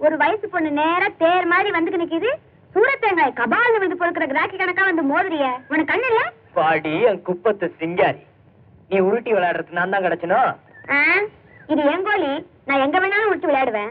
ஒரு வயசு பொண்ணு நேரா தேர் மாதிரி வந்து நிக்குது. சூரத்தேங்காய் கபால் வந்து பொறுக்கிற கிராக்கி கணக்கா வந்து மோதுறிய. உனக்கு கண்ணு இல்ல? பாடி என் குப்பத்து சிங்காரி. நீ உருட்டி விளையாடுறதுக்கு நான் தான் கிடைச்சனோ? ஆ? இது என் கோழி. நான் எங்க வேணாலும் விட்டு விளையாடுவேன்?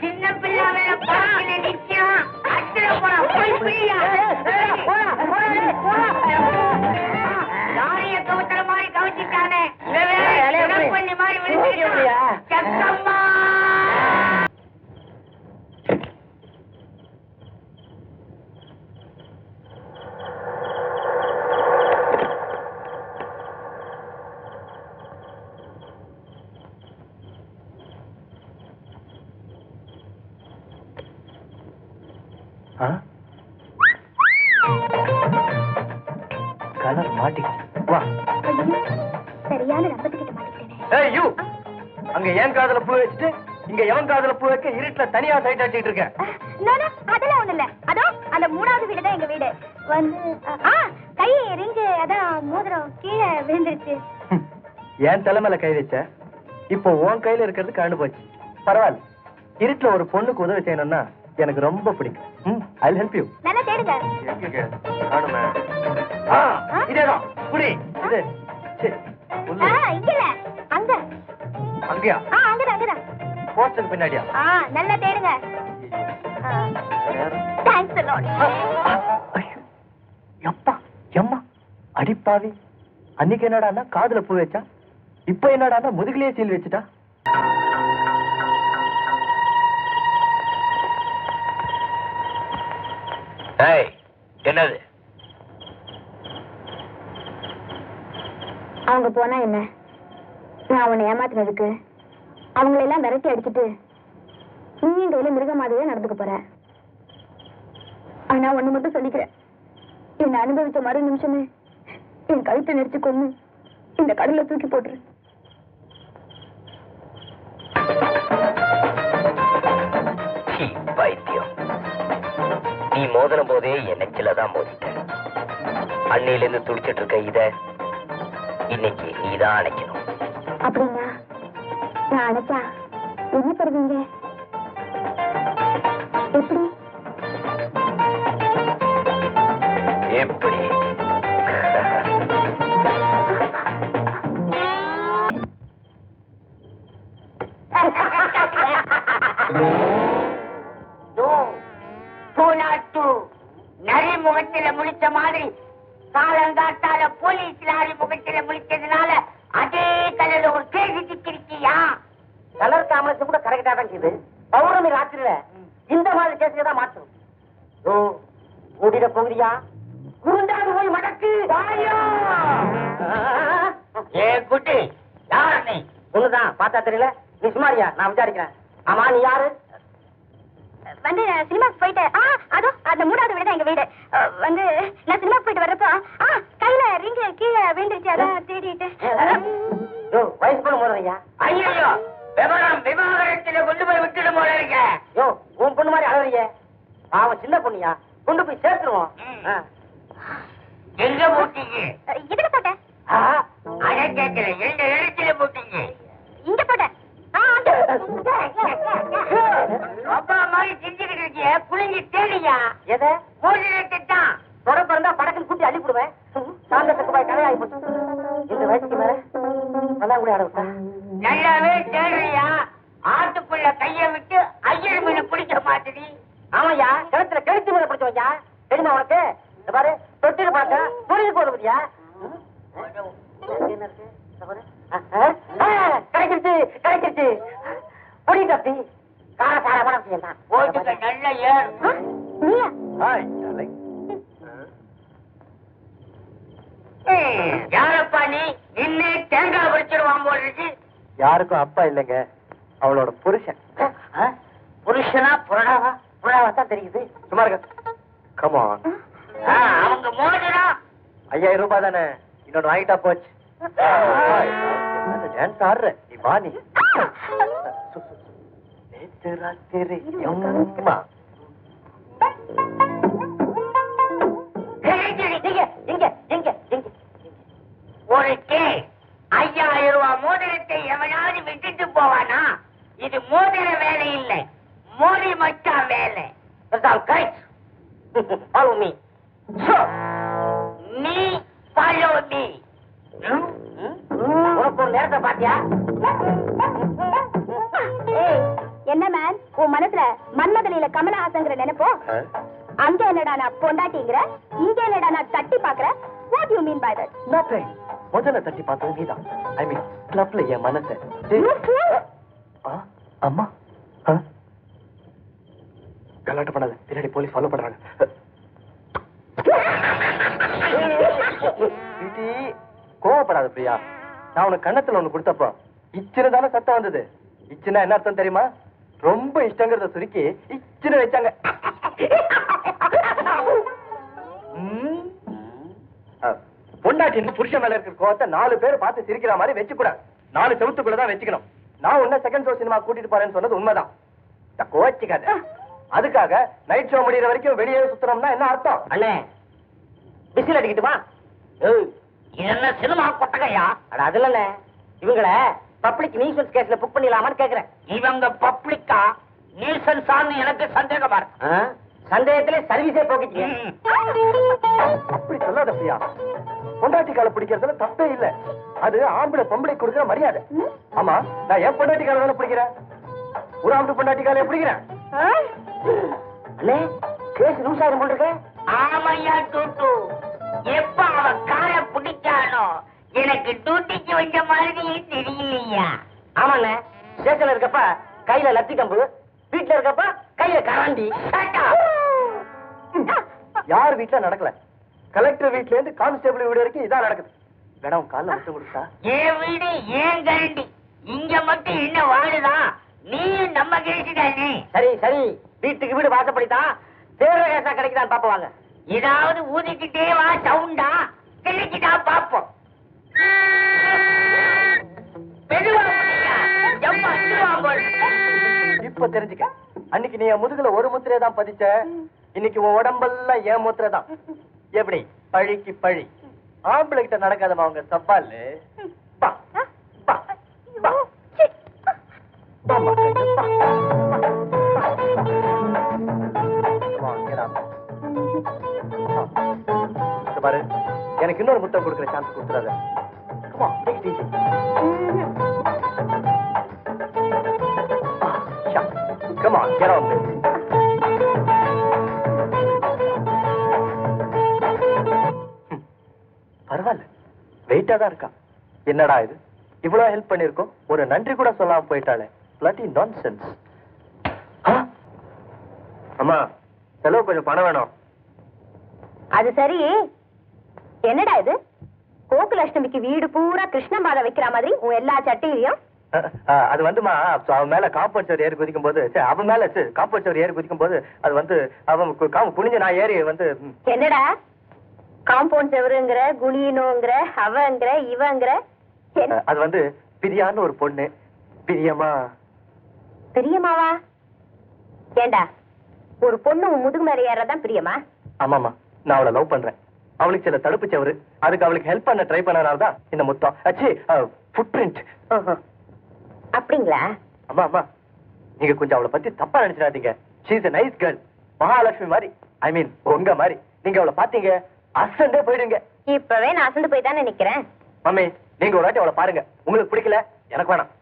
சின்ன பிள்ளை மேல பாவில நிக்கும். அடிச்சிட போறா, போய் கவுத்துற மாதிரி வேற இளம்பண்ணி மாதிரி விழுந்துட்டான். காதுல பூ வச்சுட்டு இங்க எவன் காதுல பூ வைக்க இருட்டுல தனியா சைட் அடிச்சிட்டு இருக்க நோ, நோ, அதெல்லாம் ஒண்ணும் இல்ல அதோ அந்த மூணாவது வீடு தான் எங்க வீடு. வந்து ஆ கை ரிங்கு அதான் மோதிரம் கீழே விழுந்துருச்சு. என் தலைமையில கை வச்ச இப்போ உன் கையில இருக்கிறது கண்டு போச்சு. பரவாயில்ல. இருட்டுல ஒரு பொண்ணுக்கு உதவி செய்யணும்னா எனக்கு ரொம்ப பிடிக்கும். ம் ஐ ஹெல்ப் யூ நல்லா தேடுங்க. எங்க காணுமே. ஆ இதேதான். புடி இது சரி அங்க. அங்கயா? ஆ போஸ்டர் பின்னாடியா? ஆ நல்லா தேடுங்க. தேங்க்ஸ் லாட் ஐயோ, எப்பா எம்மா அடிப்பாவி அன்னைக்கு என்னடான்னா காதுல பூ வச்சா இப்ப என்னடான்னா முதுகிலேயே சீல் வச்சுட்டா. ஏய் என்னது? அவங்க போனா என்ன? நான் உன்னை ஏமாத்துனதுக்கு அவங்கள எல்லாம் விரட்டி அடிச்சிட்டு நீயும் கையில மிருக மாதிரியே நடந்துக்க போற. ஆனா ஒண்ணு மட்டும் சொல்லிக்கிறேன். என்ன அனுபவிச்ச மறு நிமிஷமே என் கழுத்தை நெரிச்சு கொன்னு இந்த கடல்ல தூக்கி போட்டுரு. சீ, பைத்தியம் நீ மோதின போதே என் நெச்சில தான் மோதிட்ட. அன்னையில இருந்து துடிச்சிட்டு இருக்க இத இன்னைக்கு நீதான் அணைக்கணும். அப்படின்னா அணைச்சா என்ன தருவீங்க? எப்படி? எப்படி? நரி பார்த்தா தெரியல? நீ சுமாரியா நான் விசாரிக்கிறேன். ஆமா நீ யாரு? வந்து சினிமாக்கு போயிட்டு ஆ அதோ அந்த மூணாவது வீடு தான் எங்க வீடு. வந்து நான் சினிமாக்கு போயிட்டு வர்றப்போ ஆ கையில ரிங்கு கீழே விழுந்துருச்சு அதான் தேடிட்டு. யோ வயசு பண்ண போறியா ஐயோ விவரம் விவாகரத்துல கொண்டு போய் விட்டுடும் போல இருக்க. யோ உன் பொண்ணு மாதிரி அழறிய அவன் சின்ன பொண்ணியா? கொண்டு போய் சேர்த்துருவோம். எங்க போட்டீங்க? இதுல போட்டேன் ஆ. அத கேட்கல எந்த இடத்துல போட்டீங்க? இங்க அங்க. அப்பா மாதிரி செஞ்சுக்கிட்டு இருக்கிய புளிஞ்சு தேடியா? எதை? மோதிரத்தை தான் தொடர்பு இருந்தா படக்குன்னு கூட்டி அள்ளி போடுவேன் சாந்த சக்குபாய் கதையாகி போச்சு. இந்த வயசுக்கு மேல நல்லா கூட ஆட விட்டா நல்லாவே தேடுறியா? ஆட்டுக்குள்ள கைய விட்டு ஐயர் மீன் பிடிக்க மாட்டுடி. ஆமாய்யா கிணத்துல கிணத்து மேல பிடிச்சவன்யா? தெரியுமா உனக்கு? இந்த பாரு தொட்டில பார்த்தா துணிக்கு போதுமையா இருக்கு யாருக்கும் அப்பா இல்லைங்க அவளோட புருஷன்? புருஷனா புரணாவா புரணாவா தான் தெரியுது சும்மா இருக்க கமான் ஆ, அவங்க மோதிரம் ஐயாயிரம் ரூபாய் தானே இன்னொன்னு வாங்கிட்டா போச்சு டான்ஸ் ஆடுற நீ வா நீ நேத்து ராத்திரி எம்மா இங்க அங்க என்னடா நான் பொண்டாட்டிங்கிற இங்க என்னடா நான் தட்டி பாக்குற what you mean by that nothing முதல்ல தட்டி பார்த்தது நீதான். ஐ மீன் கிளப்ல என் மனசை. அம்மா? கலாட்டம் பண்ணாத. பின்னாடி போலீஸ் ஃபாலோ பண்றாங்க. பிடி கோவப்படாத பிரியா. நான் உனக்கு கண்ணத்துல ஒண்ணு கொடுத்தப்போ இச்சின்னு தானே சத்தம் வந்தது. இச்சின்னா என்ன அர்த்தம் தெரியுமா? ரொம்ப இஷ்டங்கிறத சுருக்கி இச்சின்னு வச்சாங்க. பொண்டாட்டின்னு புருஷன் மேல இருக்கிற கோவத்தை நாலு பேர் பார்த்து சிரிக்கிற மாதிரி வச்சுக்கூடாது. நாலு செவத்துக்குள்ள தான் வச்சுக்கணும். நான் உன்ன செகண்ட் ஷோ சினிமா கூட்டிட்டு போறேன்னு சொன்னது உண்மைதான். கோச்சிக்காத அதுக்காக நைட் ஷோ முடியிற வரைக்கும் வெளியே சுத்துறோம்னா என்ன அர்த்தம்? அண்ணே விசில் அடிக்கட்டுமா என்ன சினிமா கொட்டகையா? அட அதுல இவங்கள பப்ளிக் நியூசன்ஸ் கேஸ்ல புக் பண்ணிடலாமான்னு கேக்குறேன். இவங்க பப்ளிக்கா நீசன்ஸான்னு எனக்கு சந்தேகமா இருக்கு? சந்தேகத்திலே சர்வீஸே ம். அப்படி சொல்லாத பிரியா. பொண்டாட்டி கால பிடிக்கிறதுல தப்பே இல்ல. அது ஆம்பளை பொம்பளை கொடுக்கிற மரியாதை. ஆமா நான் என் பொண்டாட்டி கால தானே பிடிக்கிறேன்? ஒரு ஆம்பளை பொண்டாட்டி கால பிடிக்கிறேன்? அண்ணே கேஸ் லூஸ் ஆயிரும் போல் இருக்கு. ஆமையா டூட்டு எப்ப அவன் காரை பிடிச்சானோ எனக்கு டியூட்டிக்கு வந்த மாதிரியே தெரியலையா? ஆமாண்ணே ஸ்டேஷன்ல இருக்கப்ப கையில லத்தி கம்பு வீட்டுல இருக்கப்ப கையில கராண்டி. யார் வீட்டுல நடக்கல? கலெக்டர் வீட்ல இருந்து கான்ஸ்டபிள் வீடு வரைக்கும் இதான் நடக்குது. வேணா உன் கால்ல முத்தம் கொடுத்தா? என் வீடு ஏன் கரண்டி. இங்க மட்டும் என்ன வாழுதா? நீயும் நம்ம தானே சரி சரி. வீட்டுக்கு வீடு வாசப்படித்தான் தேர்ற கேசா கிடைக்குதான்னு பாப்பவாங்க ஏதாவது ஊதிக்கிட்டே வா சவுண்டா. கிள்ளிக்கிட்டா பாப்போம். இப்ப தெரிஞ்சுக்க. அன்னைக்கு நீ முதுகுல ஒரு முத்திரையை தான் பதிச்ச. இன்னைக்கு உன் உடம்பெல்லாம் ஏன் முத்திரை தான் எப்படி? பழிக்கு பழி. ஆம்பளை கிட்ட நடக்காதமா அவங்க. இங்க பாரு. எனக்கு இன்னொரு முத்தம் கொடுக்குற chance shucks. Come on, get on this. வெயிட்டா தான் இருக்கா? என்னடா இது? இவ்வளவு ஹெல்ப் பண்ணிருக்கோம் ஒரு நன்றி கூட சொல்லாம போயிட்டாளே. பிளட்டி நான்சென்ஸ் அம்மா செலவு கொஞ்சம் பணம் வேணும். அது சரி. என்னடா இது? கோகுலாஷ்டமிக்கு வீடு பூரா கிருஷ்ண மாலை வைக்கிற மாதிரி உன் எல்லா சட்டையிலையும்? அது வந்துமா அவன் மேல காம்பவுண்ட் சவர் ஏறி குதிக்கும் போது அவன் மேல காம்பவுண்ட் சவர் ஏறி குதிக்கும் போது அது வந்து அவன் குனிஞ்சு நான் ஏறி வந்து என்னடா? காம்பவுண்ட் செவருங்கிற குளியணுங்கிற அவங்கிற இவங்கிற? அது வந்து பிரியான்னு ஒரு பொண்ணு. பிரியமா பிரியமாவா ஏண்டா ஒரு பொண்ணு உன் முதுகு மேல ஏறதான் பிரியமா? ஆமாமா நான் அவளை லவ் பண்றேன். அவளுக்கு சில தடுப்பு சவறு. அதுக்கு அவளுக்கு ஹெல்ப் பண்ண ட்ரை பண்ணனால தான் இந்த முத்தம். அச்சி ஃபுட் பிரிண்ட் அப்படிங்களா? அம்மா அம்மா நீங்க கொஞ்சம் அவளை பத்தி தப்பா நினைச்சிடாதீங்க. She's a nice girl Mahalakshmi மாதிரி ஐ மீன் உங்க மாதிரி. நீங்க அவளை பாத்தீங்க? அசண்டே போயிடுங்க. இப்பவே நான் அசந்து போய் தானே நிக்கிறேன். மம்மி நீங்க ஒரு வாட்டி அவளை பாருங்க. உங்களுக்கு பிடிக்கல? எனக்கு வேணாம்.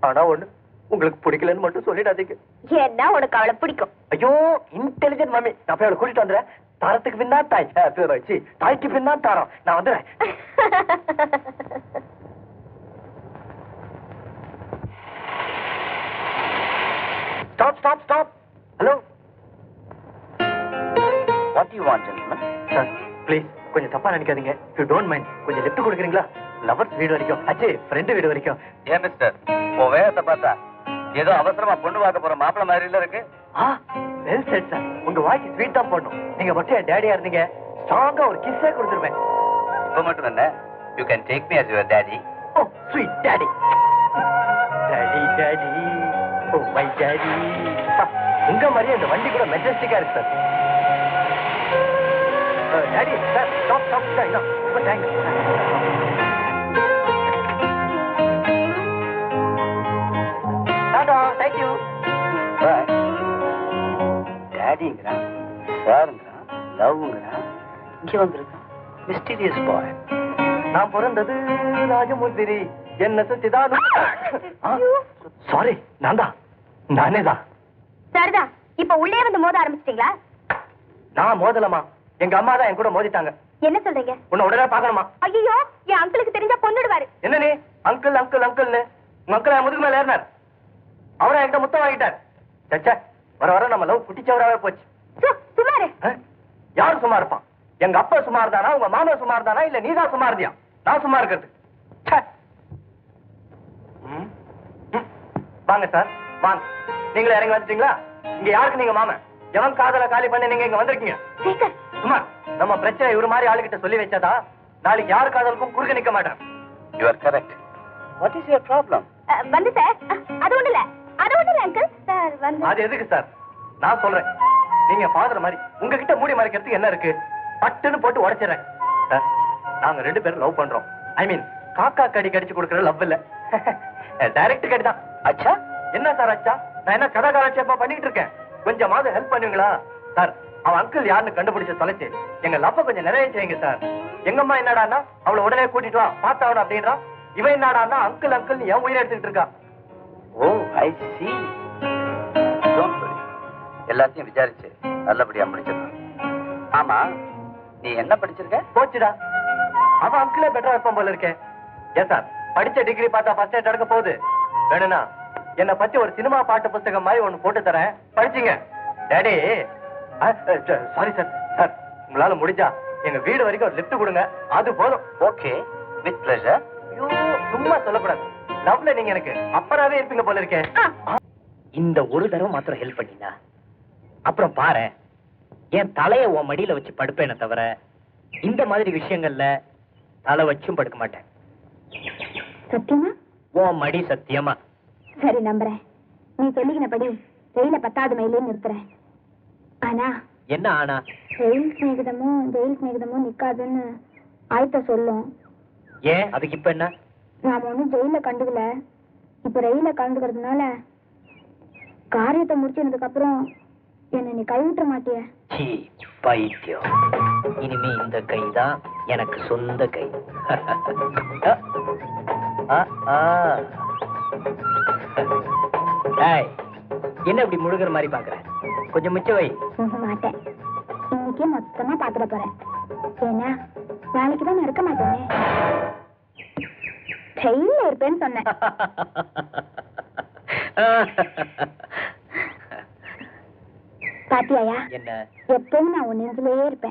ஆனா ஒண்ணு உங்களுக்கு பிடிக்கலன்னு மட்டும் சொல்லிடாதீங்க. ஏன்னா உனக்கு அவளை பிடிக்கும். ஐயோ இன்டெலிஜென்ட் மம்மி. நான் போய் அவளை கூட்டிட்டு வந்துடுறேன். தாரத்துக்கு பின்னா தாய். அஹ், சி, தாய்க்கு பின்னா தாரம். நான் வந்துடுறேன். Stop stop stop hello what you want gentleman sir please கொஞ்சம் தப்பா நினைக்காதீங்க. யூ டோன்ட் மைண்ட் கொஞ்சம் லிஃப்ட் கொடுக்குறீங்களா? லவர்ஸ் வீடு வரைக்கும். அச்சே ஃப்ரெண்டு வீடு வரைக்கும். ஏன் மிஸ்டர் உன் வேகத்தை பார்த்தா ஏதோ அவசரமா பொண்ணு பார்க்க போற மாப்பிள்ள மாதிரி இல்ல இருக்கு வெல் செட் சார் உங்க வாய்க்கு ஸ்வீட் தான் போடணும். நீங்க மட்டும் என் டேடியா இருந்தீங்க. ஸ்ட்ராங்கா ஒரு கிஸ்ஸே கொடுத்துருவேன். இப்ப மட்டும் என்ன? You can take me as your daddy. Oh sweet daddy daddy daddy oh my daddy உங்க மாதிரியே இந்த வண்டி கூட மெஜஸ்டிக்கா இருக்கு sir daddy sir stop stop sir ரொம்ப தேங்க்ஸ் டாடா தேங்க் யூ டேடிங்கிறான் சாருங்கிறான் லவ்ங்கிறான் இங்க வந்திருக்கான் மிஸ்டீரியஸ் பாய் நான் பிறந்தது ராஜமுந்திரி என்ன சுத்திதான் சாரி நான் தான். நானே தான் சரிதான் இப்ப உள்ளே வந்து மோத ஆரம்பிச்சிட்டீங்களா? நான் மோதலமா? எங்க அம்மா தான் என் கூட மோதிட்டாங்க. என்ன சொல்றீங்க? உன்னை உடனே பார்க்கணுமா? ஐயோ என் அங்கிளுக்கு தெரிஞ்சா கொன்னுடுவாரு என்ன நீ? அங்கிள் அங்கிள் அங்கிள்னு. உங்க அங்கிள் என் முதுகு மேல ஏறினார். அவரை என்கிட்ட முத்தம் வாங்கிட்டார். சச்சா வர வர நம்ம லவ் குட்டிச்சவராவே போச்சு. சுமாரு? யாரு சும்மா இருப்பான்? எங்க அப்பா சும்மா இருந்தானா உங்க மாமா சும்மா இருந்தானா இல்ல நீதான் சும்மா இருந்தியா நான் சும்மா இருக்கிறது. வாங்க சார். வாங்க. நீங்களே இறங்கி வந்துட்டீங்களா? இங்க யாருக்கு நீங்க மாமன்? எவன் காதல காலி பண்ணி நீங்க இங்க வந்திருக்கீங்க? சும்மா நம்ம பிரச்சனை இவரு மாதிரி ஆளுகிட்ட சொல்லி வச்சாதா நாளைக்கு யார் காதலுக்கும் குறுக்க நிக்க மாட்டேன். You are correct what is your problem வந்து சார். அது ஒண்ணு இல்ல. அது ஒண்ணு இல்ல அங்கிள் சார் வந்து. அது எதுக்கு சார்? நான் சொல்றேன். நீங்க ஃபாதர் மாதிரி உங்ககிட்ட மூடி மறைக்கிறதுக்கு என்ன இருக்கு? பட்டுன்னு போட்டு உடைச்சிடுறேன். சார் நாங்க ரெண்டு பேரும் லவ் பண்றோம். ஐ மீன் காக்கா கடி கடிச்சு கொடுக்கற லவ் இல்ல. டைரக்ட் கடி தான். அச்சா? என்ன சார் அச்சா? நான் என்ன கதை காலட்சேப்பா பண்ணிட்டு இருக்கேன்? கொஞ்சமாவது ஹெல்ப் பண்ணுவீங்களா? சார் அவன் அங்கிள் யாருன்னு கண்டுபிடிச்சு தொலைச்சு எங்க லவ்வ கொஞ்சம் நிறைய செய்யுங்க சார் எங்கம்மா என்னடான்னா அவளை உடனே கூட்டிட்டு வா பார்த்தாவணும் அப்படின்றான் இவன் என்னடான்னா அங்கிள் அங்கிள் என் உயிரை எடுத்துக்கிட்டு இருக்கா. ஓ ஐ சி எல்லாத்தையும் விசாரிச்சு நல்லபடியா முடிச்சிடலாம். ஆமா நீ என்ன படிச்சிருக்க? போச்சுடா. அவன் அங்கிளே பெட்டரா இருப்பான் போல இருக்கேன் ஏன் சார் படிச்ச டிகிரி பார்த்தா ஃபர்ஸ்ட் எய்ட் எடுக்க போகுது. வேணும்னா என்னை பத்தி ஒரு சினிமா பாட்டு புத்தகம் மாதிரி ஒண்ணு போட்டு தரேன். படிச்சீங்க. டேடி சாரி சார் சார் உங்களால முடிஞ்சா எங்க வீடு வரைக்கும் ஒரு லிஃப்ட் கொடுங்க. அது போதும். ஓகே வித் பிளஷர் ஐயோ சும்மா சொல்லக்கூடாது. லவ்ல நீங்க எனக்கு அப்பறாவே இருப்பீங்க போல இருக்கேன் இந்த ஒரு தடவை மாத்திரம் ஹெல்ப் பண்ணினா. அப்புறம் பாரு என் தலைய உன் மடியில வச்சு படுப்பேனே தவிர இந்த மாதிரி விஷயங்கள்ல தலை வச்சும் படுக்க மாட்டேன். சத்தியமா? உன் மடி சத்தியமா. சரி நம்புறேன். நீ சொல்லிக்கினபடி ரயில பத்தாவது மைலே நிறுத்துறேன். ஆனா? என்ன ஆனா? ரயில் சிநேகிதமும் ஜெயில் சிநேகிதமும் நிக்காதுன்னு ஆயத்த சொல்லும். ஏன்? அதுக்கு இப்ப என்ன? நாம ஒண்ணும் ஜெயில கண்டுக்கல. இப்ப ரயில கலந்துக்கிறதுனால காரியத்தை முடிச்சதுக்கு அப்புறம் என்ன நீ கைவிட்ட மாட்டிய. பைத்தியம். இனிமே இந்த கை தான் எனக்கு சொந்த கை. என்ன இப்படி முழுகிற மாதிரி பாக்குற? கொஞ்சம் மிச்ச வை. போக மாட்டேன். இன்னைக்கே மொத்தமா பாத்துட போறேன். ஏன்னா நாளைக்கு தான் இருக்க மாட்டேனே. ட்ரெயின்ல இருப்பேன்னு சொன்னேன். பாத்தியாயா? எப்பவும் நான் உன் நெஞ்சிலேயே இருப்பேன்.